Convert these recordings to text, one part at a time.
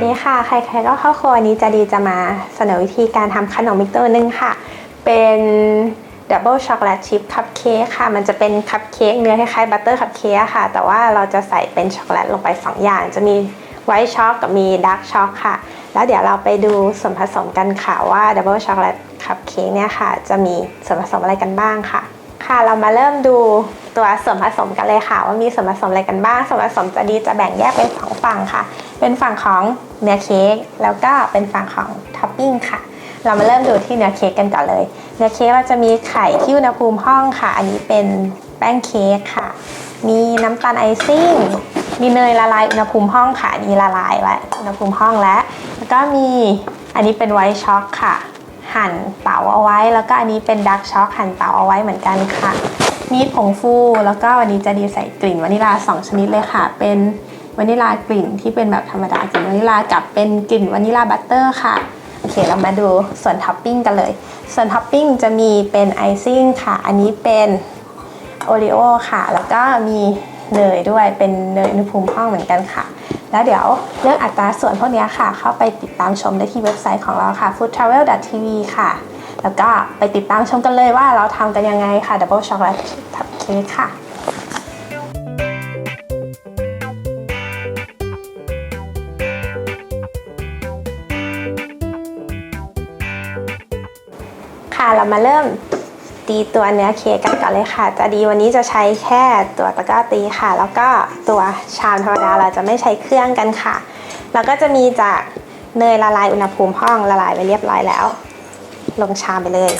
สวัสดีค่ะ ใครๆก็เข้าครัวนี้จะดีจะมาเสนอวิธีการทำขนมอีกตัวหนึ่งค่ะ เป็นดับเบิลช็อกโกแลตชิพคัพเค้กค่ะ มันจะเป็นคัพเค้กเนื้อคล้ายๆบัตเตอร์คัพเค้กค่ะ แต่ว่าเราจะใส่เป็นช็อกโกแลตลงไป 2 อย่าง จะมีไวท์ช็อกกับมีดาร์กช็อกค่ะ แล้วเดี๋ยวเราไปดูส่วนผสมกันค่ะว่าดับเบิลช็อกโกแลตคัพเค้กเนี่ยค่ะ จะมีส่วนผสมอะไรกันบ้างค่ะ ค่ะ เรามาเริ่มดูตัวส่วนผสมกันเลยค่ะ ว่ามีส่วนผสมอะไรกันบ้างส่วนผสมจะดีจะแบ่งแยกเป็นสองฝั่งค่ะ เป็นฝั่งของเนื้อเค้กแล้วก็เป็นฝั่งของท็อปปิ้งค่ะ เรามาเริ่มดูที่เนื้อเค้กกันก่อนเลย เนื้อเค้กเราจะมีไข่ที่อุณหภูมิห้องค่ะ อันนี้เป็นแป้งเค้กค่ะ มีน้ำตาลไอซิ่งมีเนยละลายอุณหภูมิห้องค่ะอันนี้ละลายไว้อุณหภูมิห้องแล้ว แล้วก็มีอันนี้เป็นไวท์ช็อกค่ะ หั่นเต๋าเอาไว้ แล้วก็อันนี้เป็นดักช็อกหั่นเต๋าเอาไว้เหมือนกันค่ะ มีผงฟูแล้วก็วันนี้จะดีใส่กลิ่นวานิลาสองชนิดเลยค่ะ เป็นวานิลากลิ่นที่เป็นแบบธรรมดากลิ่นวานิลากับเป็นกลิ่นวานิลาบัตเตอร์ค่ะโอเคเรามาดูส่วนท็อปปิ้งกันเลย ส่วนท็อปปิ้งจะมีเป็นไอซิ่งค่ะ อันนี้เป็นโอริโอค่ะ แล้วก็มีเนยด้วยเป็นเนยอุณหภูมิห้องเหมือนกันค่ะ แล้วเดี๋ยวเรื่องอัตราส่วนพวกนี้ค่ะ เข้าไปติดตามชมได้ที่เว็บไซต์ของเราค่ะ foodtravel.tv ค่ะ แล้วก็ไปติดตามชมกันเลยว่าเราทำกันยังไงค่ะ Double Chocolate Cake ค่ะค่ะเรามาเริ่ม ตีตัวเนื้อเค้กกันก่อนเลยค่ะ จะดีวันนี้จะใช้แค่ตัวตะกร้าตีค่ะ แล้วก็ตัวชามธรรมดาเราจะไม่ใช้เครื่องกันค่ะแล้วก็จะมีจากเนยละลายอุณหภูมิห้องละลายไปเรียบร้อยแล้ว ลงชามไปเลย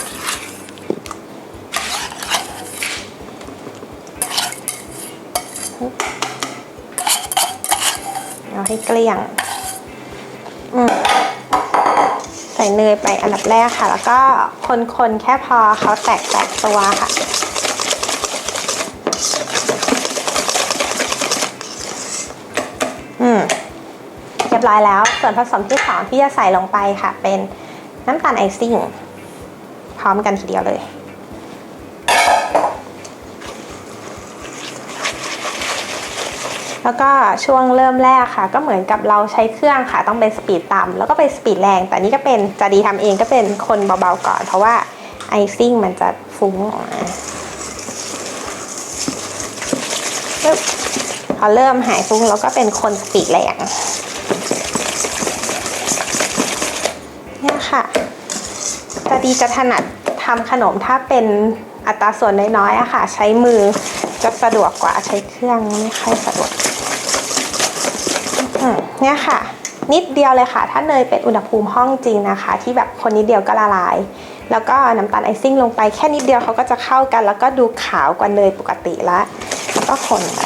เอาให้เกลี้ยง อืม เนยไปอันดับแรกค่ะ แล้วก็คนๆแค่พอเขาแตกแตกๆตัวค่ะอืมเรียบร้อยแล้ว ส่วนผสมที่สองที่จะใส่ลงไปค่ะ เป็นน้ำตาลไอซิ่ง พร้อมกันทีเดียวเลย แล้วก็ช่วงเริ่มแรกค่ะ ก็เหมือนกับเราใช้เครื่องค่ะต้องเป็นสปีดต่ำแล้วก็เป็นสปีดแรง แต่นี่ก็เป็นจะดีทำเองก็เป็นคนเบาๆก่อน เพราะว่าไอซิ่งมันจะฟุ้งออกมาพอเริ่มหายฟุ้งแล้วก็เป็นคนสปีดแรงเนี่ยค่ะจะดีจะถนัดทำขนมถ้าเป็นอัตราส่วนน้อยๆอะค่ะ ใช้มือจะสะดวกกว่าใช้เครื่องไม่ค่อยสะดวก เนี่ยค่ะ นิดเดียวเลยค่ะ ถ้าเนยเป็นอุณหภูมิห้องจริงนะคะ ที่แบบคนนิดเดียวก็ละลาย แล้วก็น้ำตาลไอซิ่งลงไปแค่นิดเดียวเขาก็จะเข้ากัน แล้วก็ดูขาวกว่าเนยปกติละแล้วก็คนไป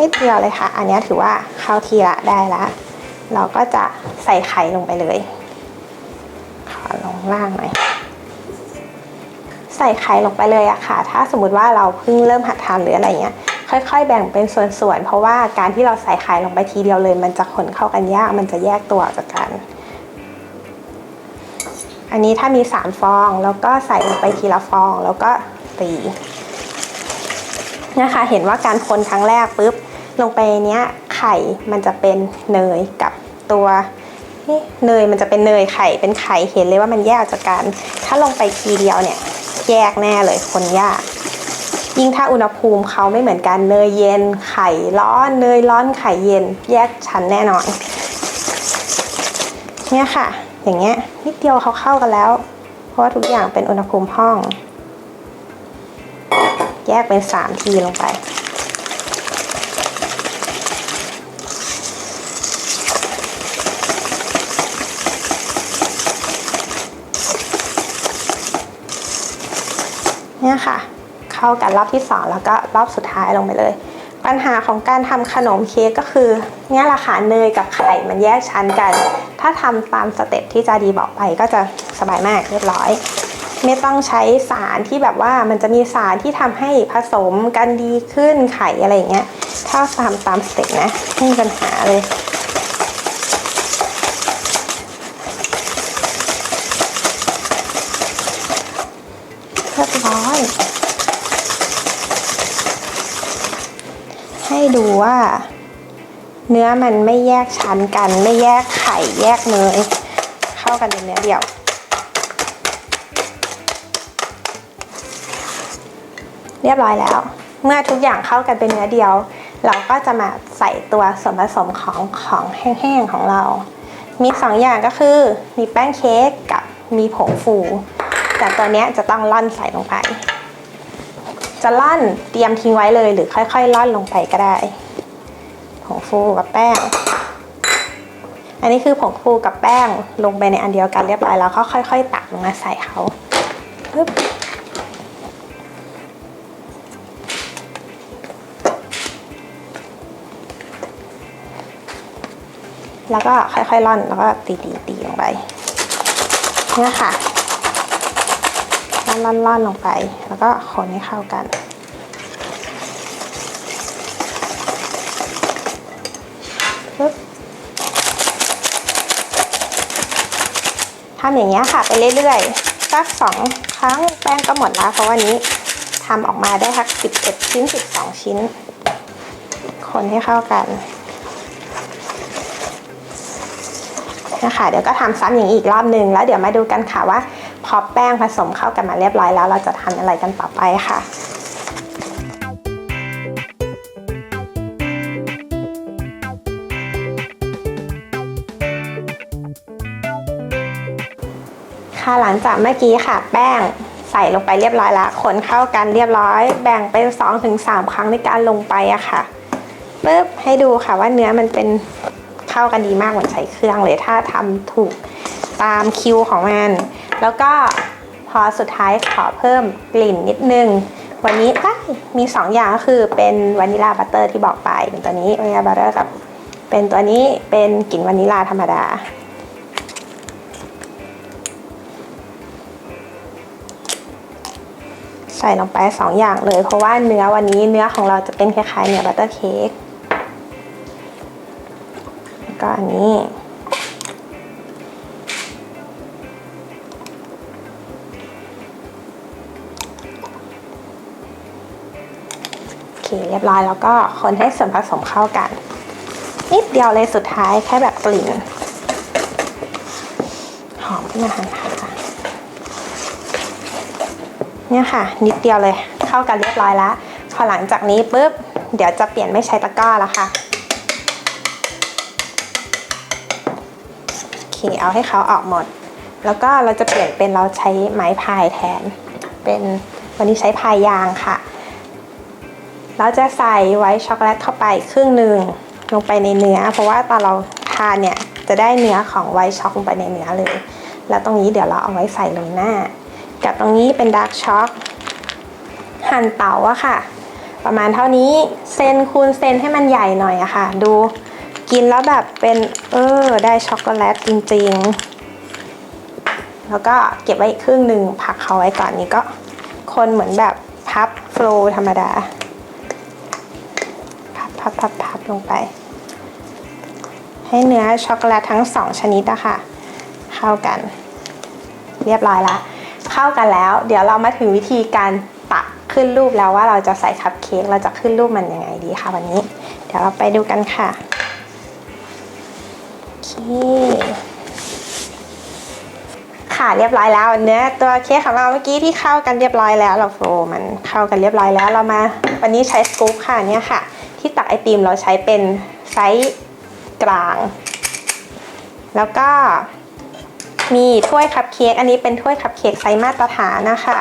นิดเดียวเลยค่ะ อันนี้ถือว่าเข้าทีละได้ละ เราก็จะใส่ไข่ลงไปเลย ขอลงล่างหน่อย ใส่ไข่ลงไปเลยอะค่ะ ถ้าสมมติว่าเราเพิ่งเริ่มหัดทำหรืออะไรเงี้ย ค่อย ๆ แบ่งเป็นส่วนๆ เพราะว่าการที่เราใส่ไข่ลงไปทีเดียวเลย มันจะขนเข้ากันยาก มันจะแยกตัวออกจากกัน อันนี้ถ้ามีสามฟอง แล้วก็ใส่ลงไปทีละฟอง แล้วก็ตีนะคะ เห็นว่าการคนครั้งแรกปุ๊บ ลงไปเนี้ยไข่มันจะเป็นเนยกับตัวนี่เนยมันจะเป็นเนยไข่เป็นไข่เห็นเลยว่ามันแยกออกจากกัน ถ้าลงไปทีเดียวเนี่ย แยกแน่เลยคนยาก ยิ่งถ้าอุณหภูมิเขาไม่เหมือนกันเนยเย็น ไข่ร้อนเนยร้อนไข่เย็น แยกชั้นแน่นอนเนี่ยค่ะ อย่างเงี้ยนิดเดียวเขาเข้ากันแล้ว เพราะว่าทุกอย่างเป็นอุณหภูมิห้อง แยกเป็นสามทีลงไป เนี่ยค่ะ เข้ากันรอบที่สองแล้วก็รอบสุดท้ายลงไปเลย ปัญหาของการทำขนมเค้กก็คือเนี่ยแหละค่ะเนยกับไข่มันแยกชั้นกัน ถ้าทำตามสเต็ปที่จาดีบอกไปก็จะสบายมากเรียบร้อย ไม่ต้องใช้สารที่แบบว่ามันจะมีสารที่ทำให้ผสมกันดีขึ้นไข่อะไรอย่างเงี้ยถ้าทำตามสเต็ปนะไม่มีปัญหาเลย อยให้ดูว่า เนื้อมันไม่แยกชั้นกัน ไม่แยกไข่แยกเนยเข้ากันเป็นเนื้อเดียว เรียบร้อยแล้ว เมื่อทุกอย่างเข้ากันเป็นเนื้อเดียว เราก็จะมาใส่ตัวส่วนผสมของของแห้งๆของเรา มีสองอย่างก็คือ มีแป้งเค้กกับมีผงฟู แต่ตัวเนี้ยจะต้องล่อนใส่ลงไป จะล่อนเตรียมทิ้งไว้เลยหรือค่อยๆล่อนลงไปก็ได้ผงฟูกับแป้ง อันนี้คือผงฟูกับแป้งลงไปในอันเดียวกันเรียบร้อยแล้วก็ค่อย ๆ ตักลงมาใส่เขาปึ๊บแล้วก็ค่อยๆร่อนแล้วก็ตีตีตีลงไปเนี่ยค่ะ ร่อนร่อนร่อนลงไป แล้วก็คนให้เข้ากัน ปึ๊บทำอย่างเงี้ยค่ะไปเรื่อยๆ สักสองครั้งแป้งก็หมดแล้ว เพราะวันนี้ทำออกมาได้ทัก 11 ชิ้น 12 ชิ้น คนให้เข้ากันนะคะเดี๋ยวก็ทำซ้ำอย่างนี้อีกรอบหนึ่งแล้วเดี๋ยวมาดูกันค่ะว่า พอแป้งผสมเข้ากันมาเรียบร้อยแล้ว เราจะทำอะไรกันต่อไปค่ะค่ะหลังจากเมื่อกี้ค่ะ แป้งใส่ลงไปเรียบร้อยแล้วคนเข้ากันเรียบร้อย แบ่งเป็น2-3ครั้งในการลงไปอะค่ะปึ๊บให้ดูค่ะว่าเนื้อมันเป็นเข้ากันดีมากเหมือนใช้เครื่องเลยถ้าทำถูกตามคิวของมัน แล้วก็พอสุดท้ายขอเพิ่มกลิ่นนิดนึง วันนี้อ้มี 2 อย่างก็คือเป็นวานิลาบัตเตอร์ที่บอกไปเป็นตัวนี้วานิลาบัตเตอร์กับเป็นตัวนี้เป็นกลิ่นวานิลาธรรมดา ใส่ลงไปสองอย่างเลย เพราะว่าเนื้อวันนี้เนื้อของเราจะเป็นคล้ายๆเนื้อบัตเตอร์เค้กก็อันนี้ เคเรียบร้อยแล้วก็คนให้ส่วนผสมเข้ากัน นิดเดียวเลยสุดท้ายแค่แบบกลิ่น หอมขึ้นมาทันทีค่ะเนี่ยค่ะ นิดเดียวเลยเข้ากันเรียบร้อยแล้วพอหลังจากนี้ปุ๊บเดี๋ยวจะเปลี่ยนไม่ใช้ตะกร้าแล้วค่ะโอเคเอาให้เขาออกหมด แล้วก็เราจะเปลี่ยนเป็นเราใช้ไม้พายแทน เป็นวันนี้ใช้พายยางค่ะ เราจะใส่ไว้ช็อกโกแลตเข้าไปครึ่งหนึ่งลงไปในเนื้อ เพราะว่าตอนเราทานเนี่ยจะได้เนื้อของไวช็อกลงไปในเนื้อเลย แล้วตรงนี้เดี๋ยวเราเอาไว้ใส่ลงหน้า กับตรงนี้เป็นดาร์กช็อกหั่นเต๋าอะค่ะ ประมาณเท่านี้เซนคูณเซนให้มันใหญ่หน่อยอะค่ะ ดูกินแล้วแบบเป็นเออได้ช็อกโกแลตจริง ๆ แล้วก็เก็บไว้อีกครึ่งหนึ่งพักเขาไว้ก่อนนี้ก็ คนเหมือนแบบพับโฟลธรรมดา พับพับพับลงไป ให้เนื้อช็อกโกแลตทั้งสองชนิดอะคะเข้ากัน เรียบร้อยล้วเข้ากันแล้ว เดี๋ยวเรามาถึงวิธีการตักขึ้นรูปแล้วว่าเราจะใส่คัพเค้กเราจะขึ้นรูปมันยังไงดีคะวันนี้ เดี๋ยวเราไปดูกันค่ะโอเคค่ะเรียบร้อยแล้วเนื้อตัวเค้กของเราเมื่อกี้ที่เข้ากันเรียบร้อยแล้วเราโฟมันเข้ากันเรียบร้อยแล้วเรามา วันนี้ใช้สกู๊ปค่ะเนี่ยค่ะ ไอติมเราใช้เป็นไซส์กลาง แล้วก็มีถ้วยคัพเค้กอันนี้เป็นถ้วยคัพเค้กไซส์มาตรฐานนะคะ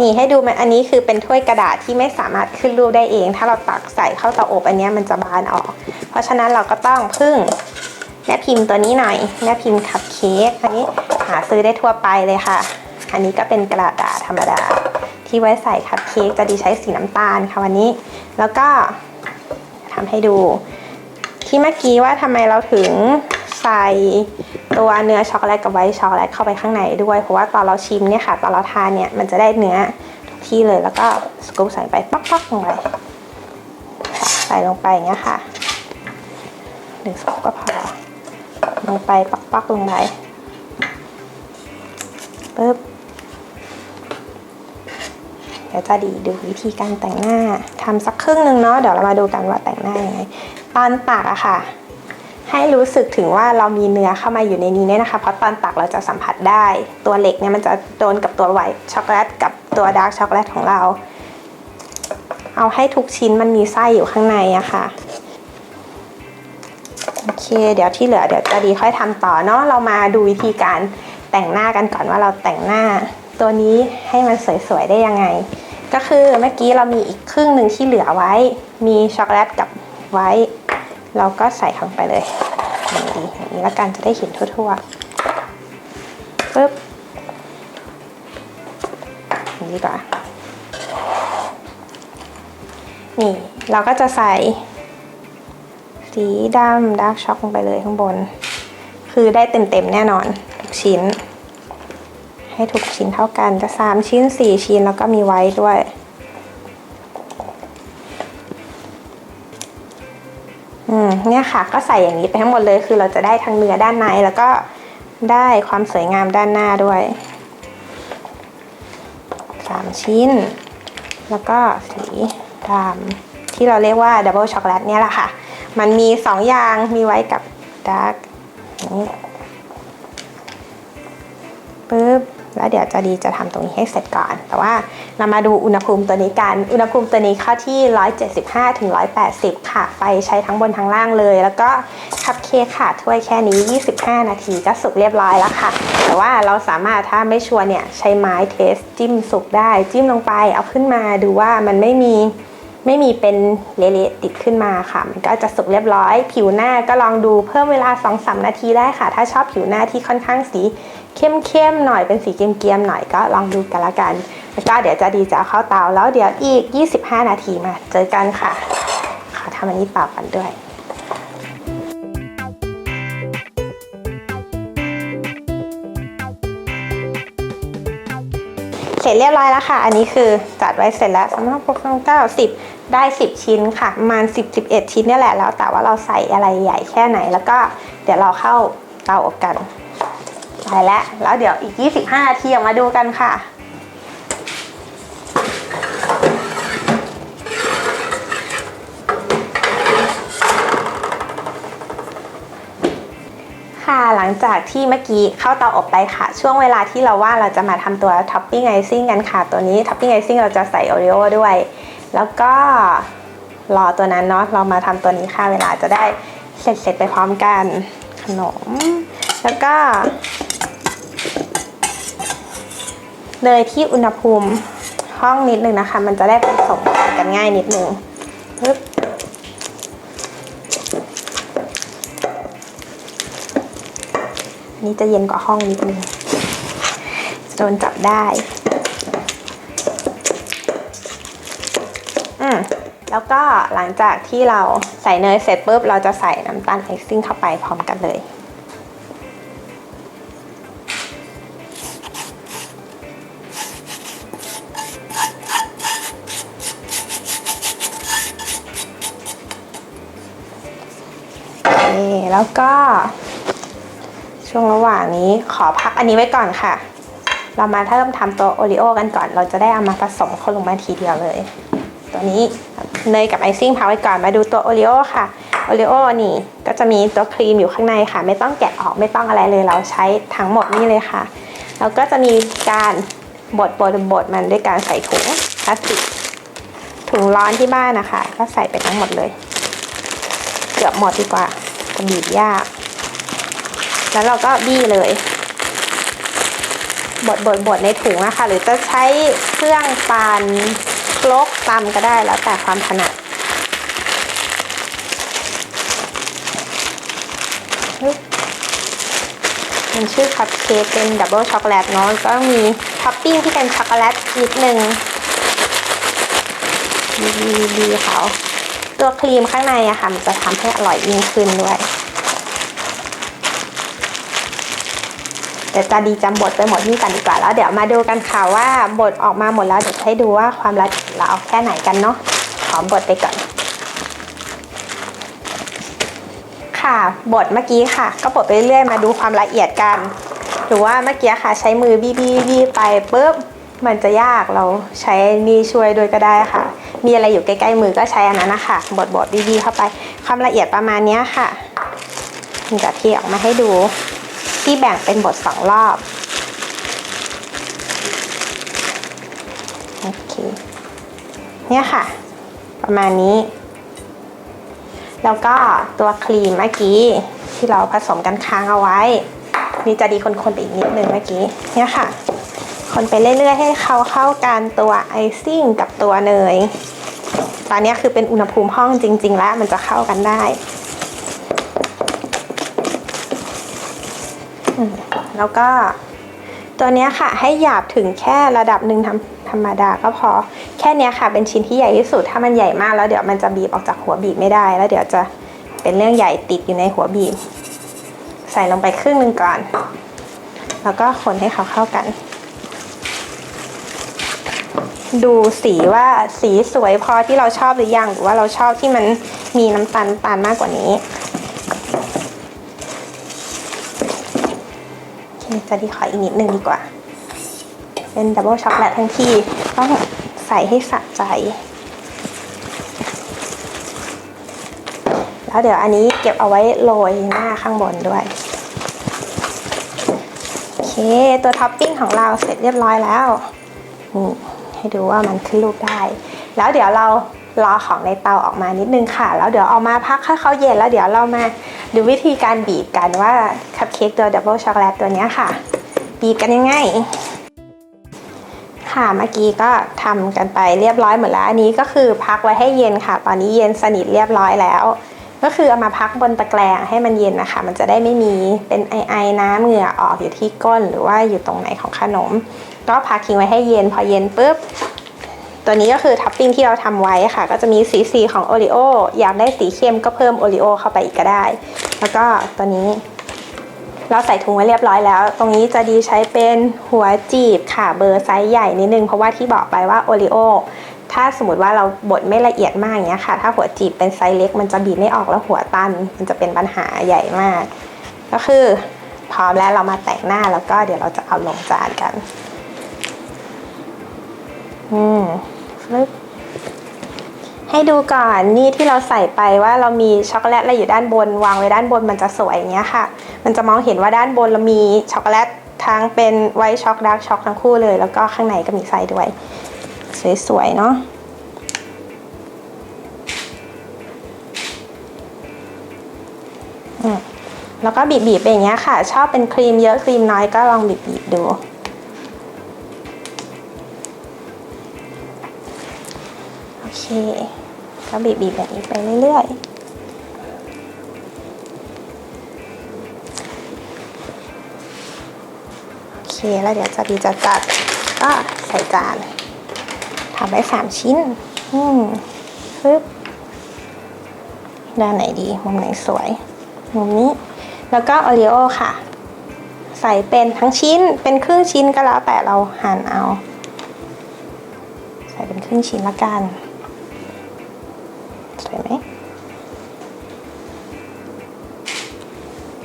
นี่ให้ดูมันอันนี้คือเป็นถ้วยกระดาษที่ไม่สามารถขึ้นรูปได้เอง ถ้าเราตักใส่เข้าเตาอบอันนี้มันจะบานออก เพราะฉะนั้นเราก็ต้องพึ่งแม่พิมพ์ตัวนี้หน่อยแม่พิมพ์คัพเค้กอันนี้หาซื้อได้ทั่วไปเลยค่ะ อันนี้ก็เป็นกระดาษธรรมดา ที่ไว้ใส่คัพเค้กจะดีใช้สีน้ำตาลค่ะวันนี้ แล้วก็ ทำให้ดู ที่เมื่อกี้ว่าทำไมเราถึงใส่ตัวเนื้อช็อกโกแลตกับไวท์ช็อกโกแลตเข้าไปข้างในด้วย เพราะว่าตอนเราชิมเนี่ยค่ะ ตอนเราทานเนี่ยมันจะได้เนื้อทุกที่เลยแล้วก็สกู๊ปใส่ไปปักปักๆลงไปใส่ลงไปอย่างเงี้ยค่ะหนึ่งสกู๊ปก็พอลงไปปักปักๆลงไปปึ๊บ เดี๋ยวจะดีดูวิธีการแต่งหน้าทำสักครึ่งหนึ่งเนาะเดี๋ยวเรามาดูกันว่าแต่งหน้ายังไงตอนตักอะค่ะ ให้รู้สึกถึงว่าเรามีเนื้อเข้ามาอยู่ในนี้เนี่ยนะคะ เพราะตอนตักเราจะสัมผัสได้ ตัวเหล็กเนี่ยมันจะโดนกับตัวไวท์ช็อกโกแลตกับตัวดาร์กช็อกโกแลตของเรา เอาให้ทุกชิ้นมันมีไส้อยู่ข้างในอะค่ะโอเค เดี๋ยวที่เหลือเดี๋ยวจะดีค่อยทำต่อเนาะเรามาดูวิธีการแต่งหน้ากันก่อนว่าเราแต่งหน้า ตัวนี้ให้มันสวยๆได้ยังไง ก็คือเมื่อกี้เรามีอีกครึ่งหนึ่งที่เหลือไว้ มีช็อกโกแลตกับไว้ เราก็ใส่ลงไปเลยอย่างนี้อย่างนี้แล้วกันจะได้เห็นทั่วๆปึ๊บนี้ดีกว่านี่เราก็จะใส่ สีดำดาร์กช็อกลงไปเลยข้างบน คือได้เต็มๆแน่นอนทุกชิ้น ให้ทุกชิ้นเท่ากันจะสามชิ้นสี่ชิ้นแล้วก็มีไว้ด้วย อืมเนี่ยค่ะก็ใส่อย่างนี้ไปทั้งหมดเลยคือเราจะได้ทั้งเนื้อด้านในแล้วก็ได้ความสวยงามด้านหน้าด้วยสามชิ้น แล้วก็สีดำที่เราเรียกว่าดับเบิลช็อกโกแลตเนี่ยแหละค่ะ มันมีสองอย่างมีไว้กับดาร์กนี้ปึ๊บ แล้วเดี๋ยวจะดีจะทำตรงนี้ให้เสร็จก่อน แต่ว่าเรามาดูอุณหภูมิตัวนี้กัน อุณหภูมิตัวนี้เข้าที่ 175ถึง180 ค่ะ ไฟใช้ทั้งบนทั้งล่างเลย แล้วก็คัพเค้กค่ะ ถ้วยแค่นี้ 25 นาทีก็สุกเรียบร้อยแล้วค่ะ แต่ว่าเราสามารถถ้าไม่ชัวร์เนี่ยใช้ไม้เทสจิ้มสุกได้ จิ้มลงไป เอาขึ้นมาดูว่ามันไม่มีไม่มีเป็นเละๆติดขึ้นมาค่ะ มันก็จะสุกเรียบร้อย ผิวหน้าก็ลองดูเพิ่มเวลา 2-3 นาทีได้ค่ะ ถ้าชอบผิวหน้าที่ค่อนข้างสี เข้มๆหน่อยเป็นสีเกรียมๆหน่อยก็ลองดูกันละกัน แล้วก็เดี๋ยวจะดีจะเอาเข้าเตาแล้วเดี๋ยวอีก 25 นาทีมาเจอกันค่ะ ขอทำอันนี้ต่อกันด้วยเสร็จเรียบร้อยแล้วค่ะ อันนี้คือจัดไว้เสร็จแล้วสำหรับพวกเก้าสิบได้ 10 ชิ้นค่ะประมาณ 10 11 ชิ้นนี่แหละแล้วแต่ว่าเราใส่อะไรใหญ่แค่ไหน แล้วก็เดี๋ยวเราเข้าเตาอบกัน ไปแล้ว แล้วเดี๋ยวอีก 25นาทีมาดูกันค่ะค่ะหลังจากที่เมื่อกี้เข้าเตาอบไปค่ะ ช่วงเวลาที่เราว่าเราจะมาทำตัวท็อปปิ้งไอซิ่งกันค่ะ ตัวนี้ท็อปปิ้งไอซิ่งเราจะใส่โอรีโอด้วย แล้วก็รอตัวนั้นเนาะเรามาทำตัวนี้ค่ะเวลาจะได้เสร็จเสร็จไปพร้อมกัน ขนม แล้วก็ เนยที่อุณหภูมิห้องนิดนึงนะคะ มันจะได้ผสมกันง่ายนิดนึงปึ๊บอันนี้จะเย็นกว่าห้องนิดนึงโดนจับได้ อืมแล้วก็หลังจากที่เราใส่เนยเสร็จปุ๊บ เราจะใส่น้ำตาลไอซิ่งเข้าไปพร้อมกันเลย แล้วก็ ช่วงระหว่างนี้ขอพักอันนี้ไว้ก่อนค่ะ เรามาเริ่มทำตัวโอริโอกันก่อน เราจะได้เอามาผสมเข้าลงมาทีเดียวเลย ตัวนี้เนยกับไอซิ่งพักไว้ก่อนมาดูตัวโอริโอค่ะโอริโอนี่ก็จะมีตัวครีมอยู่ข้างในค่ะ ไม่ต้องแกะออกไม่ต้องอะไรเลยเราใช้ทั้งหมดนี่เลยค่ะ แล้วก็จะมีการบดบดบดมันด้วยการใส่ถุงพลาสติกถุงร้อนที่บ้านนะคะ ก็ใส่ไปทั้งหมดเลย เกือบหมดดีกว่า บีบยาก แล้วเราก็บี้เลยบดบดบดในถุงนะคะ หรือจะใช้เครื่องปานครกตำก็ได้แล้วแต่ความถนัดมันชื่อคัพเค้กเป็นดับเบิลช็อกโกแลตเนาะก็มีท็อปปิ้งที่เป็นช็อกโกแลตนิดนึงดีดีดีเขา ตัวครีมข้างในอะค่ะมันจะทำให้อร่อยยิ่งขึ้นด้วยเดี๋ยวจะดีจำบทไปหมดนี่กันดีกว่าแล้วเดี๋ยวมาดูกันค่ะว่าบทออกมาหมดแล้วเดี๋ยวให้ดูว่าความละเอียดเราแค่ไหนกันเนาะขอบทไปก่อน ค่ะบทเมื่อกี้ค่ะ ก็บทไปเรื่อยมาดูความละเอียดกันหรือว่าเมื่อกี้ค่ะ ใช้มือบี้บี้บี้ไปปุ๊บมันจะยากเราใช้นี่ช่วยด้วยก็ได้ค่ะ มีอะไรอยู่ใกล้ๆมือก็ใช้อันนั้นนะคะบดบดดีๆเข้าไป ความละเอียดประมาณนี้ค่ะจะเทออกมาให้ดูที่แบ่งเป็นบทสองรอบโอเคเนี่ยค่ะ ประมาณนี้ แล้วก็ตัวครีมเมื่อกี้ที่เราผสมกันค้างเอาไว้ นี่จะดีคนๆไปอีกนิดนึงเมื่อกี้เนี่ยค่ะ คนไปเรื่อยๆ ให้เขาเข้ากันตัวไอซิ่งกับตัวเนย ตอนนี้คือเป็นอุณหภูมิห้องจริง ๆ แล้วมันจะเข้ากันได้แล้วก็ตัวนี้ค่ะให้หยาบถึงแค่ระดับหนึ่งทำธรรมดาก็พอ แค่เนี้ยค่ะเป็นชิ้นที่ใหญ่ที่สุดถ้ามันใหญ่มากแล้วเดี๋ยวมันจะบีบออกจากหัวบีบไม่ได้ แล้วเดี๋ยวจะเป็นเรื่องใหญ่ติดอยู่ในหัวบีบ ใส่ลงไปครึ่งหนึ่งก่อน แล้วก็คนให้เขาเข้ากัน ดูสีว่าสีสวยพอที่เราชอบหรือยังหรือว่าเราชอบที่มันมีน้ำตาลน้ำตาลมากกว่านี้โอเคจะดีขออีกนิดนึงดีกว่า เป็นดับเบิลช็อกโกแลตทั้งที่ต้องใส่ให้สะใจ แล้วเดี๋ยวอันนี้เก็บเอาไว้โรยหน้าข้างบนด้วย โอเค ตัวท็อปปิ้งของเราเสร็จเรียบร้อยแล้วนี่ ให้ดูว่ามันขึ้นรูปได้ แล้วเดี๋ยวเรารอของในเตาออกมานิดนึงค่ะ แล้วเดี๋ยวเอามาพักให้เขาเย็นแล้วเดี๋ยวเรามาดูวิธีการบีบกันว่าคัพเค้กตัวดับเบิลช็อกโกแลตตัวนี้ค่ะ บีบกันยังไงค่ะเมื่อกี้ก็ทำกันไปเรียบร้อยหมดแล้ว อันนี้ก็คือพักไว้ให้เย็นค่ะ ตอนนี้เย็นสนิทเรียบร้อยแล้ว ก็คือเอามาพักบนตะแกรงให้มันเย็นนะคะ มันจะได้ไม่มีเป็นไอไอน้ำเหงื่อออกอยู่ที่ก้นหรือว่าอยู่ตรงไหนของขนม ก็พักทิ้งไว้ให้เย็นพอเย็นปุ๊บ ตัวนี้ก็คือท็อปปิ้งที่เราทำไว้ค่ะ ก็จะมีสีสีของโอริโออยากได้สีเข้มก็เพิ่มโอริโอเข้าไปอีกก็ได้ แล้วก็ตัวนี้ เราใส่ถุงไว้เรียบร้อยแล้ว ตรงนี้จะดีใช้เป็นหัวจีบค่ะเบอร์ไซส์ใหญ่นิดนึงเพราะว่าที่บอกไปว่าโอริโอถ้าสมมติว่าเราบดไม่ละเอียดมากอย่างเงี้ยค่ะ ถ้าหัวจีบเป็นไซส์เล็ก มันจะบีบไม่ออกแล้วหัวตัน มันจะเป็นปัญหาใหญ่มาก ก็คือพร้อมแล้วเรามาแต่งหน้าแล้วก็เดี๋ยวเราจะเอาลงจานกัน อืมให้ดูก่อนนี่ที่เราใส่ไปว่าเรามีช็อกโกแลตอะไรอยู่ด้านบน วางไว้ด้านบนมันจะสวยอย่างเงี้ยค่ะ มันจะมองเห็นว่าด้านบนเรามีช็อกโกแลตทั้งเป็นไวท์ช็อกดาร์กช็อกทั้งคู่เลย แล้วก็ข้างในก็มีไส้ด้วย สวยๆเนาะแล้วก็บีบๆไปอย่างเงี้ยค่ะ ชอบเป็นครีมเยอะครีมน้อยก็ลองบีบๆดู เคก็บีบๆแบบนี้ไปเรื่อยๆ โอเค แล้วเดี๋ยวจะดีจะจัดก็ใส่จานทำไว้สามชิ้น อืมปึ๊บด้านไหนดี มุมไหนสวย มุมนี้ แล้วก็โอรีโอค่ะ ใส่เป็นทั้งชิ้น เป็นครึ่งชิ้นก็แล้วแต่เราหั่นเอา ใส่เป็นครึ่งชิ้นละกัน สวยไหม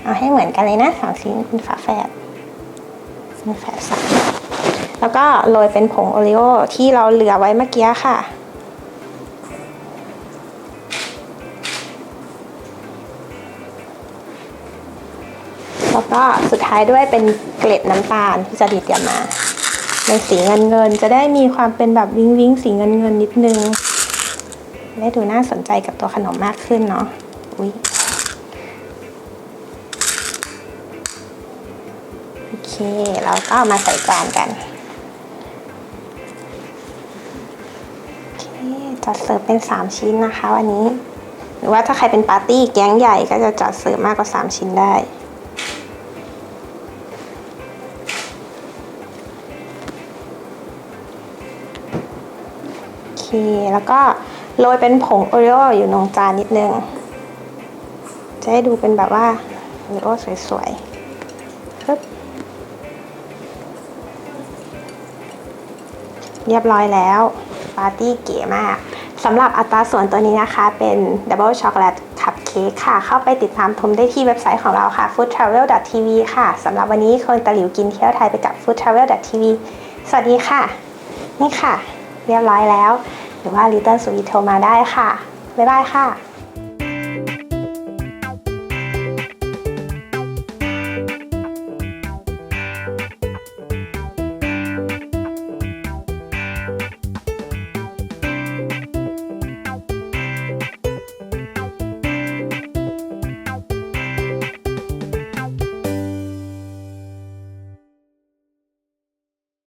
เอาให้เหมือนกันเลยนะสองชิ้นเป็นฝาแฝดเป็นแฝดสามแล้วก็โรยเป็นผงโอรีโอที่เราเหลือไว้เมื่อกี้ค่ะแล้วก็สุดท้ายด้วยเป็นเกล็ดน้ำตาลที่จะดีดเตรียมมาเป็นสีเงินเงินจะได้มีความเป็นแบบวิงวิงสีเงินเงินนิดนึง ได้ดูน่าสนใจกับตัวขนมมากขึ้นเนาะอุ้ยโอเคแล้วก็ามาใส่จานกันโอเคจัดเสิร์ฟเป็น 3 ชิ้นนะคะวันนี้ หรือว่าถ้าใครเป็นปาร์ตี้แก๊งใหญ่ก็จะจัดเสิร์ฟมากกว่า 3 ชิ้นได้โอเคแล้วก็ โรยเป็นผงโอรีโออยู่ตรงจานนิดนึง จะให้ดูเป็นแบบว่าโอรีโอสวยๆปึ๊บเรียบร้อยแล้วปาร์ตี้เก๋มากสำหรับอัตราส่วนตัวนี้นะคะ เป็นดับเบิลช็อกโกแลตคัพเค้กค่ะ เข้าไปติดตามชมได้ที่เว็บไซต์ของเราค่ะ foodtravel.tv ค่ะสำหรับวันนี้คนตะหลิวกินเที่ยวไทยไปกับ foodtravel.tv สวัสดีค่ะ นี่ค่ะ เรียบร้อยแล้ว รือว่า Little Sweet โทรมาได้ค่ะ บ๊ายบายค่ะ